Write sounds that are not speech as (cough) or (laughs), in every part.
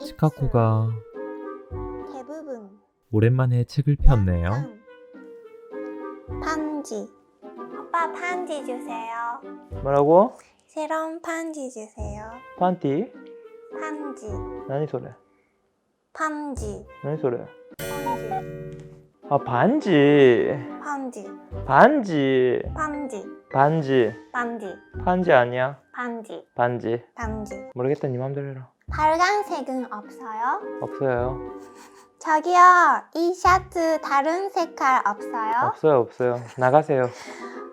시카코가 대부분 오랜만에 책을 폈네요. 음. 반지 오빠 반지 주세요. 뭐라고? 새로운 반지 주세요. 판티? 반지 나니 소래? 반지 나니 소래? 반지 아 반지 반지 반지 반지 반지 반지 반지 아니야? 반지 반지 반지 모르겠다 네 맘대로 해라 빨간색은 없어요? 없어요 저기요, 이 셔츠 다른 색깔 없어요? 없어요 없어요 나가세요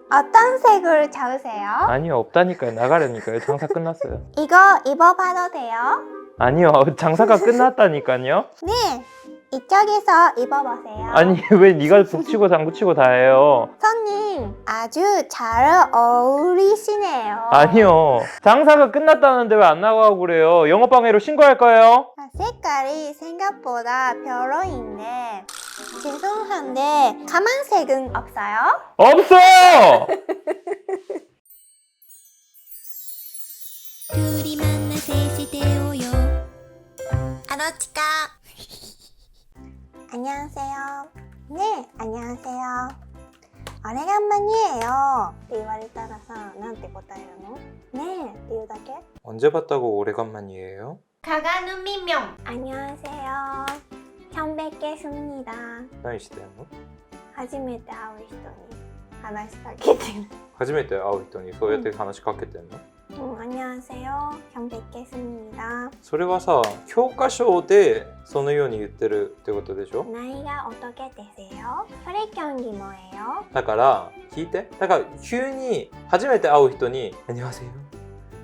어떤 색을 잡으세요? 아니요 없다니까요 나가려니까요 장사 끝났어요 이거 입어봐도 돼요? 아니요 (laughs) 장사가 끝났다니까요 네, 이쪽에서 입어보세요. 아니 (laughs) 왜 네가 북치고 장구치고 다 해요? 손님, 아주 잘 어울리시네요. 아니요. 장사가 끝났다는데 왜 안 나가고 그래요? 영업방해로 신고할 거예요? 아, 색깔이 생각보다 별로인데. 죄송한데 까만색은 없어요? 없어 둘이 만나 셋이 되어요. 아로치카 안녕하세요 네 안녕하세요 오래간만이에요って言われたらさなんて答えるのねえっていうだけ 언제 봤다고 오래간만이에요? 가가는 민명 안녕하세요 처음 뵙겠습니다 何してんの初めて会う人に話しかけてる初めて会う人にそうやって話しかけてんの、 음, 안녕하세요 처음 뵙겠습니다 それはさ教科書でそのように言ってるってことでしょ 나이가 어떻게 되세요? 혈액 경기 뭐예요? だから聞いてだから急に初めて会う人に「안녕하세요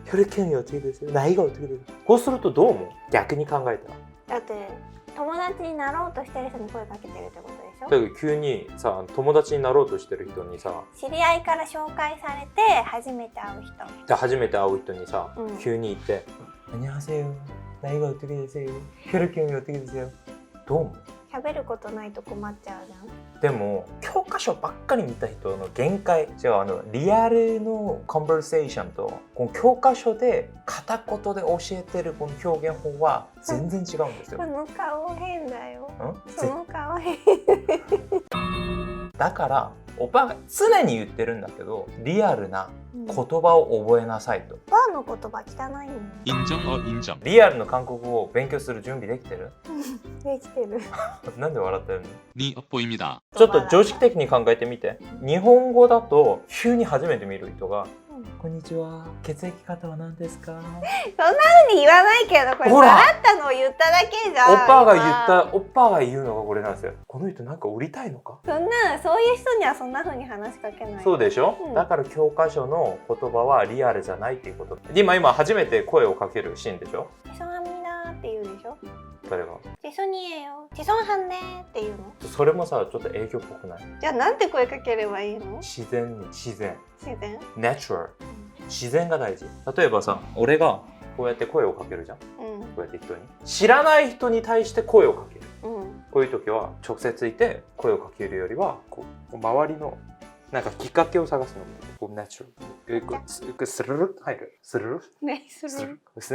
혈액형이 어떻게 되세요? 나이가 어떻게 되세요?」こうするとどう思う逆に考えたらだって 友達になろうとしてる人に声かけてるってことでしょだから急にさ友達になろうとしてる人にさ知り合いから紹介されて初めて会う人で初めて会う人にさ、うん急に言って「안녕하세요 나이가 어떻게 되세요? 혈액형이 어떻게 되세요?」どう思う 喋ることないと困っちゃうじゃん。でも教科書ばっかり見た人の限界。違うあのリアルのコンバーセーションとこの教科書で片言で教えてるこの表現法は全然違うんですよ。そ。の顔変だよ。ん？その顔変。(laughs) だからおばが常に言ってるんだけどリアルなうん言葉を覚えなさいと。バーの言葉汚いもん 인정 어 인정 リアルの韓国語を勉強する準備できてる(laughs) できてる(laughs) なんで笑ってるの 니 엇보입니다 ちょっと常識的に考えてみて日本語だと急に初めて見る人がうん「 こんにちは。血液型は何ですか？そんな風に言わないけど、これ笑ったのを言っただけじゃん。おっぱが言った、おっぱが言うのがこれなんですよ。この人なんか売りたいのか？そんな、そういう人にはそんな風に話しかけない。そうでしょ、うん、だから教科書の言葉はリアルじゃないっていうこと。今今初めて声をかけるシーンでしょ。チソハミナって言うでしょ？誰が。チソにえよ。チソはんねネって言うの？それもさちょっと営業っぽくない？じゃあなんて声かければいいの？自然に自然。自然？natural 自然が大事。例えばさ俺がこうやって声をかけるじゃん。こうん。うやって人に。知らない人に対して声をかける。うん。こういう時は直接いて声をかけるよりはこう周りのなんかきっかけを探すのこうナチュラルスルル入る？スルルスネ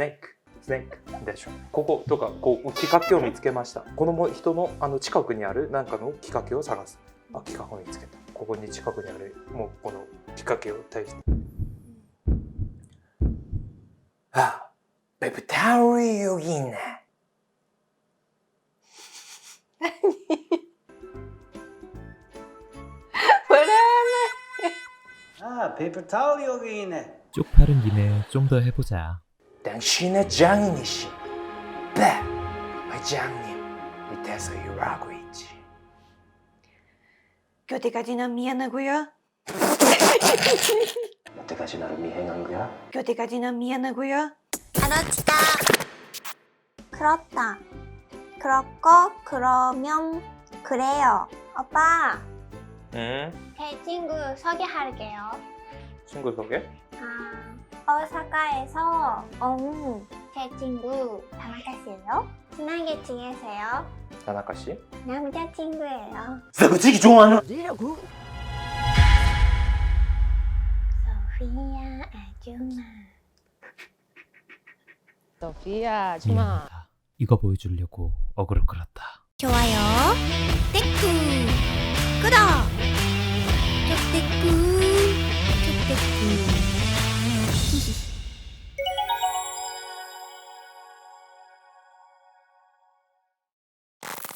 ーク スネークでしょこことかこうきっかけを見つけましたこのも人のあの近くにある何かのきっかけを探すあきっかけを見つけたここに近くにあるもうこのきっかけを対してあベブタウリヨギンねこれは 아, 페이퍼 타올 여기 있네. 쪽팔은 김에 좀 더 해보자. 당신의 장인이시 네 회장님 밑에서 일하고 있지. 교대까지 난 미안하고요. 여태까지 나를 미행한 거야? 교대까지 난 미안하고요. 알았다. 그렇다. 그렇고 그러면 그래요. 오빠. 응? 제 친구 소개할게요. 친구 소개? 아, 오사카에서 온 제 친구 다나카 씨예요. 친하게 지내세요. 다나카 씨? 남자친구예요. 솔직히 좋아하는 소피아 아줌마. (laughs) Sofía, chuma. 이거 보여주려고 어그로 끌었다. 좋아요, 땡큐, 구독, 쪽대꾸.